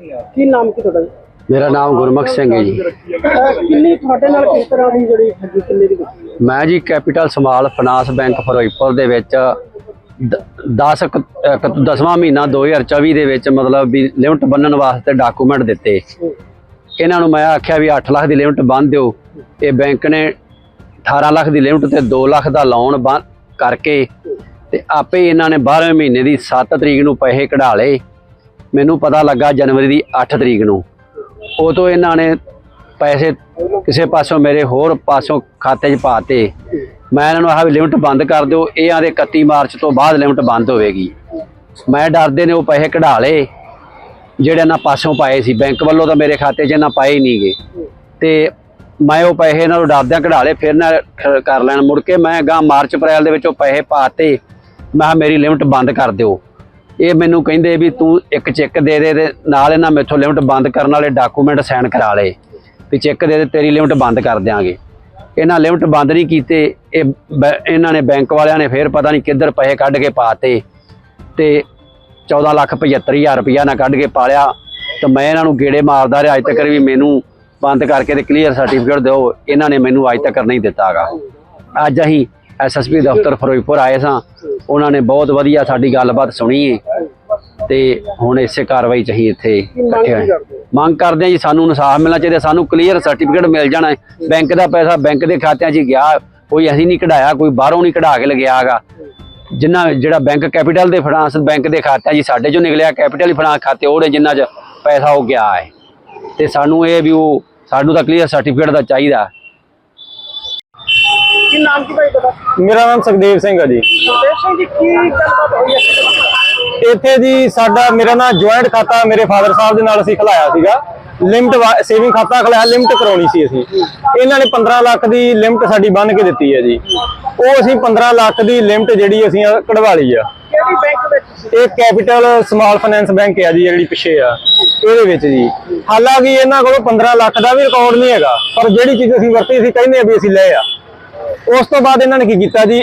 ਕੀ ਨਾਮ ਕੀ ਤੁਹਾਡਾ ਜੀ? ਮੇਰਾ ਨਾਮ ਗੁਰਮੁਖ ਸਿੰਘ ਹੈ ਜੀ। ਅਹ ਕਿੰਨੀ ਤੁਹਾਡੇ ਨਾਲ ਕਿਸ ਤਰ੍ਹਾਂ ਦੀ ਜਿਹੜੀ ਠੱਗੀ ਕਿੰਨੇ ਦੀ ਹੈ ਮੈਂ ਜੀ capital small finance bank Firozpur ਦੇ ਵਿੱਚ 10 ਦਸਵਾਂ ਮਹੀਨਾ 2024 ਦੇ ਵਿੱਚ ਮਤਲਬ ਵੀ ਲਿਮਟ ਬੰਨਣ ਵਾਸਤੇ ਡਾਕੂਮੈਂਟ ਦਿੱਤੇ। ਇਹਨਾਂ ਨੂੰ ਮੈਂ ਆਖਿਆ ਵੀ 8 ਲੱਖ ਦੀ ਲਿਮਟ ਬੰਨ ਦਿਓ। ਇਹ ਬੈਂਕ ਨੇ 18 ਲੱਖ ਦੀ ਲਿਮਟ ਤੇ 2 ਲੱਖ ਦਾ ਲੋਨ ਕਰਕੇ ਤੇ ਆਪੇ ਇਹਨਾਂ ਨੇ 12ਵੇਂ ਮਹੀਨੇ ਦੀ 7 ਤਰੀਕ ਨੂੰ ਪੈਸੇ ਕਢਾ ਲਏ। ਮੈਨੂੰ ਪਤਾ ਲੱਗਾ ਜਨਵਰੀ ਦੀ 8 ਤਰੀਕ ਨੂੰ। ਉਹ ਤੋਂ ਇਹਨਾਂ ਨੇ ਪੈਸੇ ਕਿਸੇ ਪਾਸੋਂ ਮੇਰੇ ਹੋਰ ਪਾਸੋਂ ਖਾਤੇ 'ਚ ਪਾਤੇ। ਮੈਂ ਇਹਨਾਂ ਨੂੰ ਆਹ ਵੀ ਲਿਮਟ ਬੰਦ ਕਰ ਦਿਓ, ਇਹ ਆਂਦੇ 31 ਮਾਰਚ ਤੋਂ ਬਾਅਦ ਲਿਮਟ ਬੰਦ ਹੋਵੇਗੀ। ਮੈਂ ਡਰਦੇ ਨੇ ਉਹ ਪੈਸੇ ਕਢਾ ਲਏ, ਜਿਹੜੇ ਇਹਨਾਂ ਪਾਸੋਂ ਪਾਏ ਸੀ। ਬੈਂਕ ਵੱਲੋਂ ਤਾਂ ਮੇਰੇ ਖਾਤੇ 'ਚ ਇਹਨਾਂ ਪਾਏ ਹੀ ਨਹੀਂਗੇ ਤੇ ਮੈਂ ਉਹ ਪੈਸੇ ਇਹਨਾਂ ਨੂੰ ਡਰਦਿਆਂ ਕਢਾ ਲਏ, ਫਿਰ ਨਾ ਖ- ਕਰ ਲੈਣ। ਮੁੜ ਕੇ ਮੈਂ ਗਾਂ ਮਾਰਚ, ਅਪ੍ਰੈਲ ਦੇ ਵਿੱਚ ਉਹ ਪੈਸੇ ਪਾਤੇ ਮੈਂ ਕਿਹਾ ਮੇਰੀ ਲਿਮਟ ਬੰਦ ਕਰ ਦਿਓ। ਇਹ ਮੈਨੂੰ ਕਹਿੰਦੇ ਵੀ ਤੂੰ ਇੱਕ ਚੈੱਕ ਦੇ ਦੇ ਤੇ ਨਾਲ ਇਹਨਾਂ ਮੈਥੋਂ ਲਿਮਟ ਬੰਦ ਕਰਨ ਵਾਲੇ ਡਾਕੂਮੈਂਟ ਸਾਈਨ ਕਰਾ ਲਏ ਵੀ ਚੈੱਕ ਦੇ ਦੇ, ਤੇਰੀ ਲਿਮਟ ਬੰਦ ਕਰ ਦਿਆਂਗੇ। ਇਹਨਾਂ ਲਿਮਟ ਬੰਦ ਨਹੀਂ ਕੀਤੇ, ਇਹ ਬੈ- ਇਹਨਾਂ ਨੇ ਬੈਂਕ ਵਾਲਿਆਂ ਨੇ ਫੇਰ ਪਤਾ ਨਹੀਂ ਕਿੱਧਰ ਪੈਸੇ ਕੱਢ ਕੇ ਪਾਤੇ ਤੇ 14 ਲੱਖ 75000 ਰੁਪਇਆ ਨਾ ਕੱਢ ਕੇ ਪਾਲਿਆ ਤੇ ਮੈਂ ਇਹਨਾਂ ਨੂੰ ਗੇੜੇ ਮਾਰਦਾ ਰਿਹਾ ਅੱਜ ਤੱਕ ਵੀ ਮੈਨੂੰ ਬੰਦ ਕਰਕੇ ਤੇ ਕਲੀਅਰ ਸਰਟੀਫਿਕੇਟ ਦਿਓ, ਇਹਨਾਂ ਨੇ ਮੈਨੂੰ ਅੱਜ ਤੱਕ ਨਹੀਂ ਦਿੱਤਾਗਾ। ਅੱਜ ਅਸੀਂ ਐਸਐਸਪੀ ਦਫ਼ਤਰ ਫਿਰੋਜ਼ਪੁਰ ਆਏ ਸਾਂ, ਉਹਨਾਂ ਨੇ ਬਹੁਤ ਵਧੀਆ ਸਾਡੀ ਗੱਲਬਾਤ ਸੁਣੀ ਏ। ਤੇ ਹੁਣ ਇਸੇ ਕਾਰਵਾਈ ਚ ਅਸੀਂ ਇੱਥੇ ਇਕੱਠੇ ਹੋਏ ਕੀ ਕਰਦੇ ਹੋ? ਮੰਗ ਕਰਦੇ ਹਾਂ ਜੀ ਸਾਨੂੰ ਇਨਸਾਫ ਮਿਲਣਾ ਚਾਹੀਦਾ ਸਾਨੂੰ ਕਲੀਅਰ ਸਰਟੀਫਿਕੇਟ ਮਿਲ ਜਾਣਾ ਹੈ। ਬੈਂਕ ਦਾ ਪੈਸਾ ਬੈਂਕ ਦੇ ਖਾਤਿਆਂ 'ਚ ਗਿਆ ਕੋਈ ਅਸੀਂ ਨਹੀਂ ਕਢਾਇਆ ਕੋਈ ਬਾਹਰੋਂ ਨਹੀਂ ਕਢਾ ਕੇ ਲਗਿਆਗਾ ਜਿੰਨਾ ਜਿਹੜਾ ਬੈਂਕ ਕੈਪੀਟਲ ਦੇ ਫਾਈਨਾਂਸ ਬੈਂਕ ਦੇ ਖਾਤਿਆਂ 'ਚ ਹੀ ਸਾਡੇ 'ਚੋਂ ਨਿਕਲਿਆ ਕੈਪੀਟਲ ਫਾਈਨਾਂਸ ਖਾਤੇ ਉਹਦੇ ਜਿੰਨਾ 'ਚ ਪੈਸਾ ਉਹ ਗਿਆ ਹੈ। ਤੇ ਸਾਨੂੰ ਇਹ ਵੀ ਉਹ ਸਾਨੂੰ ਤਾਂ ਕਲੀਅਰ ਸਰਟੀਫਿਕੇਟ ਦਾ ਚਾਹੀਦਾ। ਕੀ ਨਾਮ ਕੀ ਭਾਈ ਤੁਹਾਡਾ? ਮੇਰਾ ਨਾਮ ਸੁਖਦੇਵ ਸਿੰਘ ਹੈ ਜੀ। ਸੁਖਦੇਵ ਸਿੰਘ ਜੀ ਕੀ ਗੱਲਬਾਤ ਹੋਈ ਹੈ? ਇੱਥੇ ਜੀ ਸਾਡਾ ਮੇਰਾ ਨਾ ਜੁਆਇੰਟ ਖਾਤਾ ਮੇਰੇ ਫਾਦਰ ਸਾਹਿਬ ਦੇ ਨਾਲ ਅਸੀਂ ਖਲਾਇਆ ਸੀਗਾ। ਲਿਮਟ ਸੇਵਿੰਗ ਖਾਤਾ ਖਲਾਇਆ ਲਿਮਟ ਕਰਾਉਣੀ ਸੀ ਅਸੀਂ। ਇਹਨਾਂ ਨੇ 15 ਲੱਖ ਦੀ ਲਿਮਟ ਸਾਡੀ ਬੰਨ ਕੇ ਦਿੱਤੀ ਹੈ ਜੀ। ਉਹ ਅਸੀਂ 15 ਲੱਖ ਦੀ ਲਿਮਟ ਜਿਹੜੀ ਅਸੀਂ ਕਢਵਾ ਲਈ ਆ। ਕਿਹੜੀ ਬੈਂਕ ਵਿੱਚ ਸੀ? ਇਹ ਕੈਪੀਟਲ ਸਮਾਲ ਫਾਈਨੈਂਸ ਬੈਂਕ ਹੈ ਜੀ ਜਿਹੜੀ ਪਿੱਛੇ ਆ। ਇਹਦੇ ਵਿੱਚ ਜੀ। ਹਾਲਾਂਕਿ ਇਹਨਾਂ ਕੋਲ 15 ਲੱਖ ਦਾ ਵੀ ਰਿਕਾਰਡ ਨਹੀਂ ਹੈਗਾ ਪਰ ਜਿਹੜੀ ਚੀਜ਼ ਅਸੀਂ ਵਰਤੀ ਸੀ ਕਹਿੰਦੇ ਆ ਵੀ ਅਸੀਂ ਲਏ ਆ। ਉਸ ਤੋਂ ਬਾਅਦ ਇਹਨਾਂ ਨੇ ਕੀ ਕੀਤਾ ਜੀ?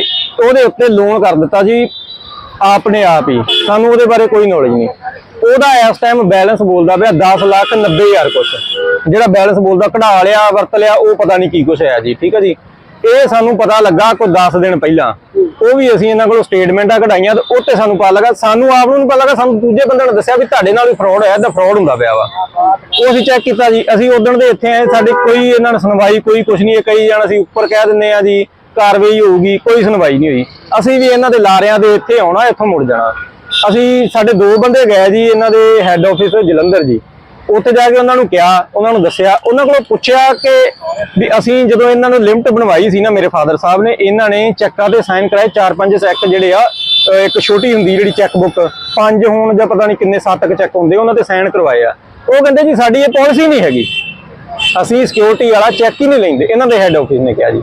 ਉਹਦੇ ਉੱਤੇ ਲੋਨ ਕਰ ਦਿੱਤਾ ਜੀ। ਆਪਣੇ ਆਪ ਹੀ। ਸਾਨੂੰ ਉਹਦੇ ਬਾਰੇ ਕੋਈ ਨੌਲੇਜ ਨਹੀਂ। ਉਹਦਾ ਇਸ ਟਾਈਮ ਬੈਲੈਂਸ ਬੋਲਦਾ ਪਿਆ 10 ਲੱਖ 90 ਹਜ਼ਾਰ ਕੁਛ। ਜਿਹੜਾ ਬੈਲੈਂਸ ਬੋਲਦਾ, ਕਢਾ ਲਿਆ, ਵਰਤ ਲਿਆ, ਉਹ ਪਤਾ ਨਹੀਂ ਕੀ ਕੁਛ ਹੈ ਜੀ, ਠੀਕ ਹੈ ਜੀ? ਇਹ ਸਾਨੂੰ ਪਤਾ ਲੱਗਾ ਕੋਈ 10 ਦਿਨ ਪਹਿਲਾਂ। ਉਹ ਵੀ ਅਸੀਂ ਇਹਨਾਂ ਕੋਲੋਂ ਸਟੇਟਮੈਂਟਾਂ ਕਢਾਈਆਂ ਤੇ ਉੱਤੇ ਸਾਨੂੰ ਪਤਾ ਲੱਗਾ। ਸਾਨੂੰ ਆਪ ਨੂੰ ਪਤਾ ਲੱਗਾ, ਸਾਨੂੰ ਦੂਜੇ ਬੰਦੇ ਨੇ ਦੱਸਿਆ ਵੀ ਤੁਹਾਡੇ ਨਾਲ ਵੀ ਫਰਾਡ ਹੋਇਆ ਤਾਂ ਫਰਾਡ ਹੁੰਦਾ ਪਿਆ ਵਾ। ਉਹ ਅਸੀਂ ਚੈੱਕ ਕੀਤਾ ਜੀ। ਅਸੀਂ ਉਦੋਂ ਦੇ ਇੱਥੇ ਆਏ, ਸਾਡੇ ਕੋਈ ਇਹਨਾਂ ਨੇ ਸੁਣਵਾਈ, ਕੋਈ ਕੁਛ ਨਹੀਂ ਹੈ ਕਈ ਜਣ, ਅਸੀਂ ਉੱਪਰ ਕਹਿ ਦਿੰਦੇ ਆ ਜੀ। ਕਾਰਵਾਈ ਹੋਊਗੀ, ਕੋਈ ਸੁਣਵਾਈ ਨਹੀਂ ਹੋਈ। ਅਸੀਂ ਵੀ ਇਹਨਾਂ ਦੇ ਲਾਰਿਆਂ ਦੇ ਇੱਥੇ ਆਉਣਾ, ਇੱਥੋਂ ਮੁੜ ਜਾਣਾ। ਅਸੀਂ ਸਾਡੇ ਦੋ ਬੰਦੇ ਗਏ ਜੀ, ਇਹਨਾਂ ਦੇ ਹੈੱਡ ਆਫਿਸ ਜਲੰਧਰ ਜੀ। ਉੱਥੇ ਜਾ ਕੇ ਉਹਨਾਂ ਨੂੰ ਕਿਹਾ, ਉਹਨਾਂ ਨੂੰ ਦੱਸਿਆ, ਉਹਨਾਂ ਕੋਲੋਂ ਪੁੱਛਿਆ ਕਿ ਵੀ ਅਸੀਂ ਜਦੋਂ ਇਹਨਾਂ ਨੂੰ ਲਿਮਟ ਬਣਵਾਈ ਸੀ ਨਾ, ਮੇਰੇ ਫਾਦਰ ਸਾਹਿਬ ਨੇ, ਇਹਨਾਂ ਨੇ ਚੈੱਕਾਂ ਤੇ ਸਾਈਨ ਕਰਾਏ, ਚਾਰ ਪੰਜ ਚੈੱਕ ਜਿਹੜੇ ਆ ਇੱਕ ਛੋਟੀ ਹੁੰਦੀ ਜਿਹੜੀ ਚੈੱਕ ਬੁੱਕ ਪੰਜ ਹੋਣ ਜਾਂ ਪਤਾ ਨਹੀਂ ਕਿੰਨੇ ਸੱਤ ਕੁ ਚੈੱਕ ਹੁੰਦੇ, ਉਹਨਾਂ ਤੇ ਸਾਈਨ ਕਰਵਾਏ ਆ। ਉਹ ਕਹਿੰਦੇ ਜੀ, ਸਾਡੀ ਇਹ ਪਾਲਿਸੀ ਨਹੀਂ ਹੈਗੀ। ਅਸੀਂ ਸਿਕਿਉਰਿਟੀ ਵਾਲਾ ਚੈੱਕ ਹੀ ਨਹੀਂ ਲੈਂਦੇ, ਇਹਨਾਂ ਦੇ ਹੈੱਡ ਆਫਿਸ ਨੇ ਕਿਹਾ ਜੀ।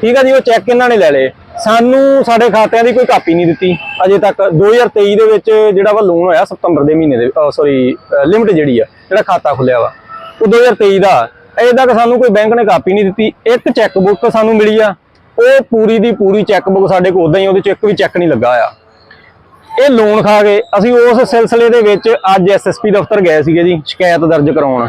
ਠੀਕ ਆ ਜੀ, ਉਹ ਚੈੱਕ ਇਹਨਾਂ ਨੇ ਲੈ ਲਏ। ਸਾਨੂੰ ਸਾਡੇ ਖਾਤਿਆਂ ਦੀ ਕੋਈ ਕਾਪੀ ਨਹੀਂ ਦਿੱਤੀ। ਅਜੇ ਤੱਕ 2023 ਦੇ ਵਿੱਚ ਜਿਹੜਾ ਵਾ ਲੋਨ ਹੋਇਆ ਸਤੰਬਰ ਦੇ ਮਹੀਨੇ ਦੇ ਸੌਰੀ ਲਿਮਟ ਜਿਹੜੀ ਆ, ਜਿਹੜਾ ਖਾਤਾ ਖੁੱਲਿਆ ਵਾ। ਉਹ 2023 ਦਾ। ਅਜੇ ਤੱਕ ਸਾਨੂੰ ਕੋਈ ਬੈਂਕ ਨੇ ਕਾਪੀ ਨਹੀਂ ਦਿੱਤੀ। ਇੱਕ ਚੈੱਕ ਬੁੱਕ ਸਾਨੂੰ ਮਿਲੀ ਆ। ਉਹ ਪੂਰੀ ਦੀ ਪੂਰੀ ਚੈੱਕ ਬੁੱਕ ਸਾਡੇ ਕੋਲ ਉਦਾਂ ਹੀ ਉਹਦੇ ਚ ਇੱਕ ਵੀ ਚੈੱਕ ਨਹੀਂ ਲੱਗਾ ਆ। ਇਹ ਲੋਨ ਖਾ ਗਏ ਅਸੀਂ ਉਸ ਸਿਲਸਿਲੇ ਦੇ ਵਿੱਚ ਅੱਜ ਐਸਐਸਪੀ ਦਫ਼ਤਰ ਗਏ ਸੀਗੇ ਜੀ, ਸ਼ਿਕਾਇਤ ਦਰਜ ਕਰਾਉਣ।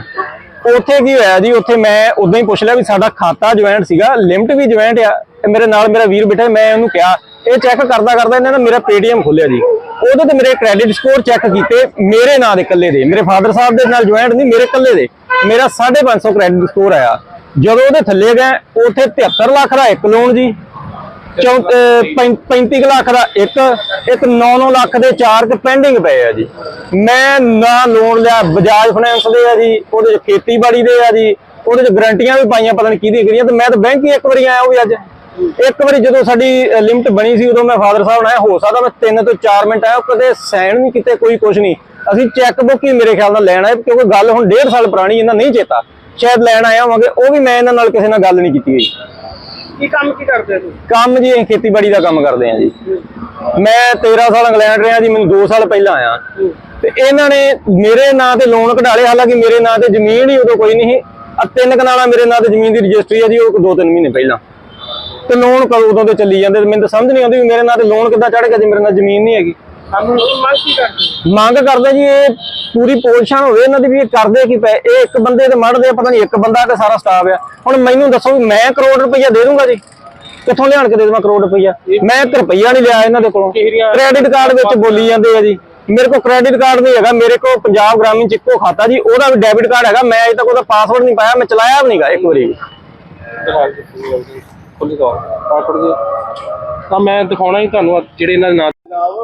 ਉੱਥੇ ਕੀ ਹੋਇਆ ਜੀ? ਉੱਥੇ ਮੈਂ ਉਦੋਂ ਹੀ ਪੁੱਛ ਲਿਆ ਵੀ ਸਾਡਾ ਖਾਤਾ ਜੁਆਇੰਟ ਸੀਗਾ ਲਿਮਟ ਵੀ ਜੁਆਇੰਟ ਆ ਮੇਰੇ ਨਾਲ ਮੇਰਾ ਵੀਰ ਬੈਠਾ, ਮੈਂ ਉਹਨੂੰ ਕਿਹਾ, ਇਹ ਚੈੱਕ ਕਰਦਾ ਕਰਦਾ ਇਹਨਾਂ ਨੇ ਮੇਰਾ ਪੇਟੀਐਮ ਖੋਲਿਆ ਜੀ। ਉਹਦੇ ਤੇ ਮੇਰੇ ਕ੍ਰੈਡਿਟ ਸਕੋਰ ਚੈੱਕ ਕੀਤੇ, ਮੇਰੇ ਨਾਂ ਦੇ ਇਕੱਲੇ ਦੇ, ਮੇਰੇ ਫਾਦਰ ਸਾਹਿਬ ਦੇ ਨਾਲ ਜੁਆਇੰਟ ਨਹੀਂ, ਮੇਰੇ ਇਕੱਲੇ ਦੇ। ਮੇਰਾ 550 ਕ੍ਰੈਡਿਟ ਸਕੋਰ ਆਇਆ। ਜਦੋਂ ਉਹਦੇ ਥੱਲੇ ਗਏ, ਉੱਥੇ 73 ਲੱਖ ਦਾ ਇੱਕ ਲੋਨ ਜੀ। 35 ਕੁ ਲੱਖ ਦਾ ਇੱਕ ਇੱਕ 9-9 ਲੱਖ ਦੇ ਚਾਰ ਕ ਪੈਂਡਿੰਗ ਪਏ ਆ ਜੀ। ਮੈਂ ਨਾ ਲੋਨ ਲਿਆ, ਬਜਾਜ ਫਾਈਨੈਂਸ ਦੇ ਆ ਜੀ, ਉਹਦੇ ਚ ਖੇਤੀਬਾੜੀ ਦੇ ਆ ਜੀ, ਉਹਦੇ ਚ ਗਰੰਟੀਆਂ ਵੀ ਪਾਈਆਂ, ਪਤਾ ਨਹੀਂ ਕਿਹਦੀ ਕਿਹੜੀਆਂ ਤੇ ਮੈਂ ਤਾਂ ਬੈਂਕ ਹੀ ਇੱਕ ਵਾਰੀ ਆਇਆ ਉਹ ਵੀ ਅੱਜ। ਇੱਕ ਵਾਰੀ ਜਦੋਂ ਸਾਡੀ ਲਿਮਟ ਬਣੀ ਸੀ, ਉਦੋਂ ਮੈਂ ਫਾਦਰ ਸਾਹਿਬ ਨਾਲ ਆਇਆ, ਹੋ ਸਕਦਾ ਮੈਂ 3 ਤੋਂ 4 ਮਿੰਟ ਆਇਆ ਕਦੇ ਸਾਈਨ ਨਹੀਂ ਕੀਤੇ, ਕੋਈ ਕੁਝ ਨਹੀਂ ਅਸੀਂ ਚੈੱਕ ਬੁੱਕ ਹੀ ਮੇਰੇ ਖਿਆਲ ਨਾਲ ਲੈਣਾ ਆਏ, ਕਿਉਂਕਿ ਗੱਲ ਹੁਣ 1.5 ਸਾਲ ਪੁਰਾਣੀ ਇਹਨਾਂ ਨਹੀਂ ਚੇਤਾ। ਸ਼ਾਇਦ ਲੈਣ ਆਇਆ ਹੋਵਾਂਗੇ ਉਹ ਵੀ ਮੈਂ ਇਹਨਾਂ ਨਾਲ ਕਿਸੇ ਨਾਲ ਗੱਲ ਨਹੀਂ ਕੀਤੀ ਗਈ ਕੀ ਕੰਮ ਕੀ ਕਰਦੇ ਹੋ ਤੁਸੀਂ? ਕੰਮ ਜੀ ਅਸੀਂ ਖੇਤੀਬਾੜੀ ਦਾ ਕੰਮ ਕਰਦੇ ਹਾਂ ਜੀ। ਮੈਂ 13 ਸਾਲ ਇੰਗਲੈਂਡ ਰਿਹਾ ਜੀ ਮੈਨੂੰ 2 ਸਾਲ ਪਹਿਲਾਂ ਆਇਆ। ਤੇ ਇਹਨਾਂ ਨੇ ਮੇਰੇ ਨਾਂ ਤੇ ਲੋਨ ਕਢਾ ਲਏ ਹਾਲਾਂਕਿ ਮੇਰੇ ਨਾਂ ਤੇ ਜ਼ਮੀਨ ਹੀ ਉਦੋਂ ਕੋਈ ਨਹੀਂ ਆ ਤਿੰਨ ਕਨਾਲਾ ਮੇਰੇ ਨਾਂ ਤੇ ਜ਼ਮੀਨ ਦੀ ਰਜਿਸਟਰੀ ਹੈ ਜੀ ਉਹ 2-3 ਮਹੀਨੇ ਪਹਿਲਾਂ। ਤੇ ਲੋਨ ਕਦੋਂ ਉਦੋਂ ਤੇ ਚੱਲੀ ਜਾਂਦੇ ਮੈਨੂੰ ਤਾਂ ਸਮਝ ਨਹੀਂ ਆਉਂਦੀ ਵੀ ਮੇਰੇ ਨਾਂ ਤੇ ਲੋਨ ਕਿੱਦਾਂ ਚੜ ਗਿਆ ਜੀ ਮੇਰੇ ਨਾਲ ਜ਼ਮੀਨ ਨਹੀਂ ਹੈਗੀ। ਸਾਨੂੰ ਮੰਗ ਕੀ ਕਰਦੇ? ਮੰਗ ਕਰਦੇ ਜੀ ਇਹ ਪੂਰੀ ਪੋਜੀਸ਼ਨ ਹੋਵੇ ਇਹਨਾਂ ਦੀ ਵੀ ਇਹ ਕਰਦੇ ਕੀ ਪਏ? ਇਹ ਇੱਕ ਬੰਦੇ ਤੇ ਮੜਦੇ ਪਤਾ ਨਹੀਂ ਇੱਕ ਬੰਦਾ ਤੇ ਸਾਰਾ ਸਟਾਫ ਆ। ਹੁਣ ਮੈਨੂੰ ਦੱਸੋ ਵੀ ਮੈਂ ਕਰੋੜ ਰੁਪਈਆ ਦੇ ਦੂੰਗਾ ਜੀ? ਕਿੱਥੋਂ ਲਿਆਣ ਕੇ ਦੇ ਦੇਵਾਂ ਕਰੋੜ ਰੁਪਈਆ? ਮੈਂ 1 ਰੁਪਈਆ ਨਹੀਂ ਲਿਆ ਇਹਨਾਂ ਦੇ ਕੋਲੋਂ। ਕ੍ਰੈਡਿਟ ਕਾਰਡ ਵਿੱਚ ਬੋਲੀ ਜਾਂਦੇ ਆ ਜੀ। ਮੇਰੇ ਕੋਲ ਕ੍ਰੈਡਿਟ ਕਾਰਡ ਨਹੀਂ ਹੈਗਾ ਮੇਰੇ ਕੋਲ ਪੰਜਾਬ ਗ੍ਰਾਮੀਣ ਚ ਇੱਕੋ ਖਾਤਾ ਜੀ ਉਹਦਾ ਵੀ ਡੈਬਿਟ ਕਾਰਡ ਹੈਗਾ। ਮੈਂ ਅਜੇ ਤੱਕ ਉਹਦਾ ਪਾਸਵਰਡ ਨਹੀਂ ਪਾਇਆ ਮੈਂ ਚਲਾਇਆ ਵੀ ਨਹੀਂਗਾ ਇੱਕ ਵਾਰੀ। ਖੁੱਲੀ ਤੌਰ ਪਾਸਵਰਡ ਦੇ ਤਾਂ ਮੈਂ ਦਿਖਾਉਣਾ ਹੀ ਤੁਹਾਨੂੰ ਜਿਹੜੇ ਇਹਨਾਂ ਦੇ ਨਾਂ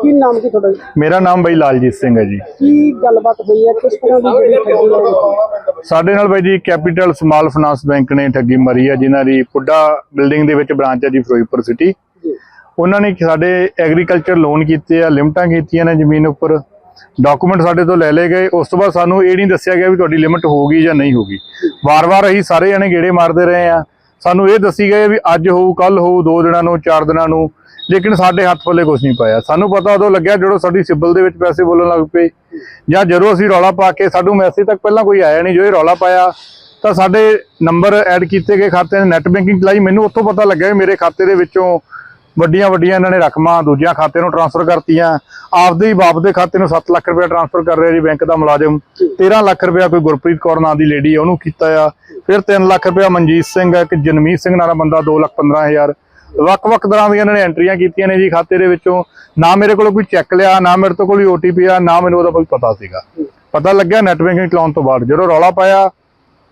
ਕੀ ਨਾਮ ਕੀ ਤੁਹਾਡਾ? ਜੀ? ਮੇਰਾ ਨਾਮ ਬਾਈ ਲਾਲਜੀਤ ਸਿੰਘ ਹੈ ਜੀ। ਕੀ ਗੱਲਬਾਤ ਹੋਈ ਹੈ? ਕਿਸ ਤਰ੍ਹਾਂ ਦੀ ਜਿਹੜੀ ਠੱਗੀ ਹੋਈ ਸਾਡੇ ਨਾਲ ਬਾਈ ਜੀ ਕੈਪੀਟਲ ਸਮਾਲ ਫਾਈਨਾਂਸ ਬੈਂਕ ਨੇ ਠੱਗੀ ਮਾਰੀ ਹੈ ਜਿਨ੍ਹਾਂ ਦੀ ਪੁੱਡਾ ਬਿਲਡਿੰਗ ਦੇ ਵਿੱਚ ਬ੍ਰਾਂਚ ਹੈ ਜੀ ਫਿਰੋਜ਼ਪੁਰ ਸਿਟੀ ਉਹਨਾਂ ਨੇ ਸਾਡੇ ਐਗਰੀਕਲਚਰ ਲੋਨ ਕੀਤੇ ਆ ਲਿਮਟਾਂ ਕੀਤੀਆਂ ਨੇ ਜ਼ਮੀਨ ਉੱਪਰ। ਡਾਕੂਮੈਂਟ ਸਾਡੇ ਤੋਂ ਲੈ ਲਏ ਗਏ। ਉਸ ਤੋਂ ਬਾਅਦ ਸਾਨੂੰ ਇਹ ਨਹੀਂ ਦੱਸਿਆ ਗਿਆ ਵੀ ਤੁਹਾਡੀ ਲਿਮਟ ਹੋਊਗੀ ਜਾਂ ਨਹੀਂ ਹੋਊਗੀ। ਵਾਰ-ਵਾਰ ਅਸੀਂ ਸਾਰੇ ਜਣੇ ਗੇੜੇ ਮਾਰਦੇ ਰਹੇ ਆ। ਸਾਨੂੰ ਇਹ ਦੱਸੀ ਗਏ ਵੀ ਅੱਜ ਹੋਊ ਕੱਲ ਹੋਊ ਦੋ ਦਿਨਾਂ ਨੂੰ ਚਾਰ ਦਿਨਾਂ ਨੂੰ। ਲੇਕਿਨ ਸਾਡੇ ਹੱਥ ਪੱਲੇ ਕੁਝ ਨਹੀਂ ਪਾਇਆ। ਸਾਨੂੰ ਪਤਾ ਉਦੋਂ ਲੱਗਿਆ ਜਦੋਂ ਸਾਡੀ ਸਿਬਲ ਦੇ ਵਿੱਚ ਪੈਸੇ ਬੋਲਣ ਲੱਗ ਪਏ। ਜਾਂ ਜਦੋਂ ਅਸੀਂ ਰੌਲਾ ਪਾ ਕੇ ਸਾਨੂੰ ਮੈਸੇਜ ਤੱਕ ਪਹਿਲਾਂ ਕੋਈ ਆਇਆ ਨਹੀਂ ਜੋ ਇਹ ਰੌਲਾ ਪਾਇਆ, ਤਾਂ ਸਾਡੇ ਨੰਬਰ ਐਡ ਕੀਤੇ ਗਏ ਖਾਤੇ ਨੇ ਨੈਟ ਬੈਂਕਿੰਗ ਚਲਾਈ ਮੈਨੂੰ ਉੱਥੋਂ ਪਤਾ ਲੱਗਿਆ ਵੀ ਮੇਰੇ ਖਾਤੇ ਦੇ ਵਿੱਚੋਂ ਵੱਡੀਆਂ ਵੱਡੀਆਂ ਇਹਨਾਂ ਨੇ ਰਕਮਾਂ ਦੂਜਿਆਂ ਖਾਤੇ ਨੂੰ ਟ੍ਰਾਂਸਫਰ ਕਰਤੀਆਂ। ਆਪਦੇ ਹੀ ਬਾਪ ਦੇ ਖਾਤੇ ਨੂੰ 7 ਲੱਖ ਰੁਪਏ ਟ੍ਰਾਂਸਫਰ ਕਰ ਰਿਹਾ ਜੀ ਬੈਂਕ ਦਾ ਮੁਲਾਜ਼ਮ। 13 ਲੱਖ ਰੁਪਏ ਕੋਈ ਗੁਰਪ੍ਰੀਤ ਕੌਰ ਨਾਂ ਦੀ ਲੇਡੀ ਉਹਨੂੰ ਕੀਤਾ ਆ। ਫਿਰ 3 ਲੱਖ ਰੁਪਏ ਮਨਜੀਤ ਸਿੰਘ ਇੱਕ ਜਨਮੀਤ ਸਿੰਘ ਨਾਂ ਦਾ ਬੰਦਾ 2 ਲੱਖ 15 ਹਜ਼ਾਰ। ਵੱਖ-ਵੱਖ ਤਰ੍ਹਾਂ ਦੀਆਂ ਇਹਨਾਂ ਨੇ ਐਂਟਰੀਆਂ ਕੀਤੀਆਂ ਨੇ ਜੀ ਖਾਤੇ ਦੇ ਵਿੱਚੋਂ। ਨਾ ਮੇਰੇ ਕੋਲ ਕੋਈ ਚੈੱਕ ਲਿਆ, ਨਾ ਮੇਰੇ ਤੋਂ ਕੋਈ ਓਟੀਪੀ ਆ, ਨਾ ਮੈਨੂੰ ਉਹਦਾ ਕੋਈ ਪਤਾ ਸੀਗਾ। ਪਤਾ ਲੱਗਿਆ ਨੈਟ ਬੈਂਕਿੰਗ ਚਲਾਉਣ ਤੋਂ ਬਾਅਦ, ਜਦੋਂ ਰੌਲਾ ਪਾਇਆ,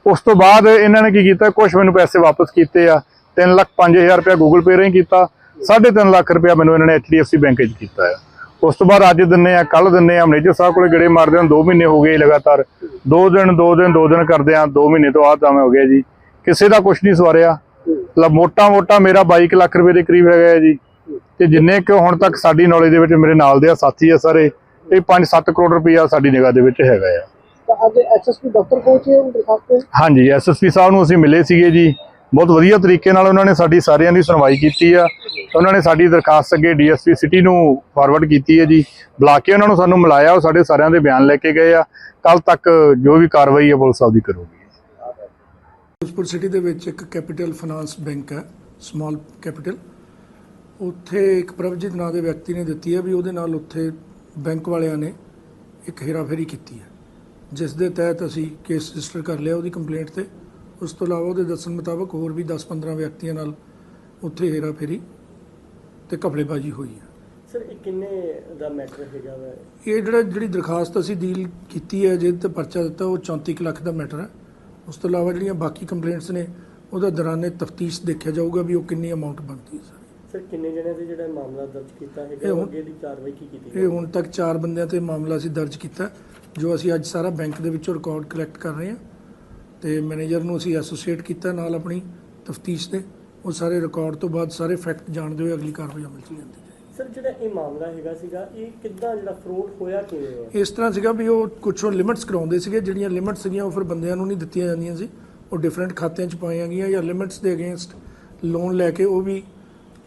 ਉਸ ਤੋਂ ਬਾਅਦ ਇਹਨਾਂ ਨੇ ਕੀ ਕੀਤਾ ਕੁਝ ਮੈਨੂੰ ਪੈਸੇ ਵਾਪਸ ਕੀਤੇ ਆ। 3 ਲੱਖ 5000 ਰੁਪਏ ਗੂਗਲ ਪੇ ਰਾਹੀਂ ਕੀਤਾ 3.5 ਲੱਖ ਰੁਪਏ ਮੈਨੂੰ ਇਹਨਾਂ ਨੇ HDFC ਬੈਂਕ 'ਚ ਕੀਤਾ ਆ। ਉਸ ਤੋਂ ਬਾਅਦ ਅੱਜ ਦਿੰਨੇ ਆ ਕੱਲ ਦਿੰਨੇ ਆ, ਮੈਨੇਜਰ ਸਾਹਿਬ ਕੋਲੇ ਗੇੜੇ ਮਾਰਦੇ ਹਨ 2 ਮਹੀਨੇ ਹੋ ਗਏ ਲਗਾਤਾਰ। 2 ਦਿਨ 2 ਦਿਨ 2 ਦਿਨ ਕਰਦੇ ਆ 2 ਮਹੀਨੇ ਤੋਂ ਆਹ ਤਾਂ ਹੋ ਗਿਆ ਜੀ। ਕਿਸੇ ਦਾ ਕੁਝ ਨਹੀਂ ਸਵਾਰਿਆ। ਮੋਟਾ ਮੋਟਾ ਮੇਰਾ 22 ਲੱਖ ਰੁਪਏ ਦੇ ਕਰੀਬ ਹੈਗਾ ਜੀ। ਤੇ ਜਿੰਨੇ ਕਿ ਹੁਣ ਤੱਕ ਸਾਡੀ ਨੌਲੇਜ ਦੇ ਵਿੱਚ ਮੇਰੇ ਨਾਲ ਦੇ ਆ ਸਾਥੀ ਆ ਸਾਰੇ ਇਹ 5-7 ਕਰੋੜ ਰੁਪਈਆ ਸਾਡੀ ਨਿਗਾਹ ਦੇ ਵਿੱਚ ਹੈਗਾ ਆ। ਤਾਂ ਅੱਜ ਐਸਐਸਪੀ ਦਫ਼ਤਰ ਪਹੁੰਚੇ ਹੋ ਦਰਖਾਸਤ ਤੇ? ਹਾਂਜੀ ਐਸਐਸਪੀ ਸਾਹਿਬ ਨੂੰ ਅਸੀਂ ਮਿਲੇ ਸੀਗੇ ਜੀ। ਬਹੁਤ ਵਧੀਆ ਤਰੀਕੇ ਨਾਲ ਉਹਨਾਂ ਨੇ ਸਾਡੀ ਸਾਰਿਆਂ ਦੀ ਸੁਣਵਾਈ ਕੀਤੀ ਆ। ਉਹਨਾਂ ਨੇ ਸਾਡੀ ਦਰਖਾਸਤ ਅੱਗੇ ਡੀਐਸਪੀ ਸਿਟੀ ਨੂੰ ਫਾਰਵਰਡ ਕੀਤੀ ਹੈ ਜੀ। ਬੁਲਾ ਕੇ ਉਹਨਾਂ ਨੂੰ ਸਾਨੂੰ ਮਿਲਾਇਆ ਉਹ ਸਾਡੇ ਸਾਰਿਆਂ ਦੇ ਬਿਆਨ ਲੈ ਕੇ ਗਏ ਆ। ਕੱਲ ਤੱਕ ਜੋ ਵੀ ਕਾਰਵਾਈ ਹੈ ਪੁਲਿਸ ਸਾਹਿਬ ਦੀ ਕਰੂਗੀ। ਫਿਰੋਜ਼ਪੁਰ ਸਿਟੀ ਦੇ ਵਿੱਚ ਇੱਕ ਕੈਪੀਟਲ ਫਾਈਨਾਂਸ ਬੈਂਕ ਹੈ ਸਮਾਲ ਕੈਪੀਟਲ ਉੱਥੇ ਇੱਕ ਪ੍ਰਭਜੀਤ ਨਾਂ ਦੇ ਵਿਅਕਤੀ ਨੇ ਦਿੱਤੀ ਹੈ ਵੀ ਉਹਦੇ ਨਾਲ ਉੱਥੇ ਬੈਂਕ ਵਾਲਿਆਂ ਨੇ ਇੱਕ ਹੇਰਾਫੇਰੀ ਕੀਤੀ ਹੈ ਜਿਸ ਦੇ ਤਹਿਤ ਅਸੀਂ ਕੇਸ ਰਜਿਸਟਰ ਕਰ ਲਿਆ ਉਹਦੀ ਕੰਪਲੇਂਟ ਤੇ। ਉਸ ਤੋਂ ਇਲਾਵਾ ਉਹਦੇ ਦੱਸਣ ਮੁਤਾਬਕ ਹੋਰ ਵੀ 10-15 ਵਿਅਕਤੀਆਂ ਨਾਲ ਉੱਥੇ ਹੇਰਾਫੇਰੀ ਤੇ ਕਪੜੇਬਾਜ਼ੀ ਹੋਈ ਹੈ। ਸਰ ਇਹ ਕਿੰਨੇ ਦਾ ਮੈਟਰ ਹੈਗਾ ਵਾ? ਇਹ ਜਿਹੜਾ ਜਿਹੜੀ ਦਰਖਾਸਤ ਅਸੀਂ ਡੀਲ ਕੀਤੀ ਹੈ ਜਿਹਦੇ ਤੇ ਪਰਚਾ ਦਿੱਤਾ ਉਹ 34 ਕੁ ਲੱਖ ਦਾ ਮੈਟਰ ਹੈ। ਉਸ ਤੋਂ ਇਲਾਵਾ ਜਿਹੜੀਆਂ ਬਾਕੀ ਕੰਪਲੇਂਟਸ ਨੇ ਉਹਦਾ ਦੌਰਾਨੇ ਤਫਤੀਸ਼ ਦੇਖਿਆ ਜਾਊਗਾ ਵੀ ਉਹ ਕਿੰਨੀ ਅਮਾਉਂਟ ਬਣਦੀ ਹੈ ਸਰ। ਸਰ ਕਿੰਨੇ ਜਣੇ ਤੇ ਜਿਹੜਾ ਮਾਮਲਾ ਦਰਜ ਕੀਤਾ ਇਹ ਹੈਗਾ ਹੁਣ- ਅੱਗੇ ਦੀ ਕਾਰਵਾਈ ਕੀ ਕੀਤੀ ਇਹ ਹੁਣ ਤੱਕ ਚਾਰ ਬੰਦਿਆਂ ਤੇ ਮਾਮਲਾ ਅਸੀਂ ਦਰਜ ਕੀਤਾ ਜੋ ਅਸੀਂ ਅੱਜ ਸਾਰਾ ਬੈਂਕ ਦੇ ਵਿੱਚੋਂ ਰਿਕਾਰਡ ਕਲੈਕਟ ਕਰ ਰਹੇ ਹਾਂ। ਤੇ ਮੈਨੇਜਰ ਨੂੰ ਅਸੀਂ ਐਸੋਸੀਏਟ ਕੀਤਾ ਨਾਲ ਆਪਣੀ ਤਫਤੀਸ਼ ਦੇ ਉਹ ਸਾਰੇ ਰਿਕਾਰਡ ਤੋਂ ਬਾਅਦ ਸਾਰੇ ਫੈਕਟ ਜਾਣਦੇ ਹੋਏ ਅਗਲੀ ਕਾਰਵਾਈ ਅਮਲ 'ਚ ਲਿਆਂਦੀ ਜਾਏਗੀ ਸਰ ਜਿਹੜਾ ਇਹ ਮਾਮਲਾ ਹੈਗਾ ਸੀਗਾ ਇਹ ਕਿੱਦਾਂ ਜਿਹੜਾ ਫਰੋਡ ਹੋਇਆ ਕਿਵੇਂ ਇਸ ਤਰ੍ਹਾਂ ਸੀਗਾ ਵੀ ਉਹ ਕੁਝ ਉਹ ਲਿਮਿਟਸ ਕਰਾਉਂਦੇ ਸੀਗੇ ਜਿਹੜੀਆਂ ਲਿਮਿਟਸ ਸੀਗੀਆਂ ਉਹ ਫਿਰ ਬੰਦਿਆਂ ਨੂੰ ਨਹੀਂ ਦਿੱਤੀਆਂ ਜਾਂਦੀਆਂ ਸੀ। ਉਹ ਡਿਫਰੈਂਟ ਖਾਤਿਆਂ 'ਚ ਪਾਈਆਂ ਗਈਆਂ ਜਾਂ ਲਿਮਿਟਸ ਦੇ ਅਗੇਂਸਟ ਲੋਨ ਲੈ ਕੇ ਉਹ ਵੀ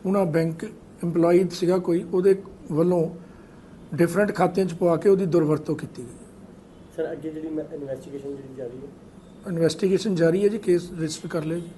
ਉਹਨਾਂ ਬੈਂਕ EMPLOYEE ਸੀਗਾ ਕੋਈ ਉਹਦੇ ਵੱਲੋਂ ਡਿਫਰੈਂਟ ਖਾਤਿਆਂ 'ਚ ਪਵਾ ਕੇ ਉਹਦੀ ਦੁਰਵਰਤੋਂ ਕੀਤੀ ਗਈ। ਸਰ ਅੱਗੇ ਜਿਹੜੀ ਇਨਵੈਸਟੀਗੇਸ਼ਨ ਜਿਹੜੀ ਜਾਰੀ ਹੈ। ਇਨਵੈਸਟੀਗੇਸ਼ਨ ਜਾਰੀ ਹੈ ਜੀ ਕੇਸ ਰਜਿਸਟਰ ਕਰ ਲਿਆ ਜੀ।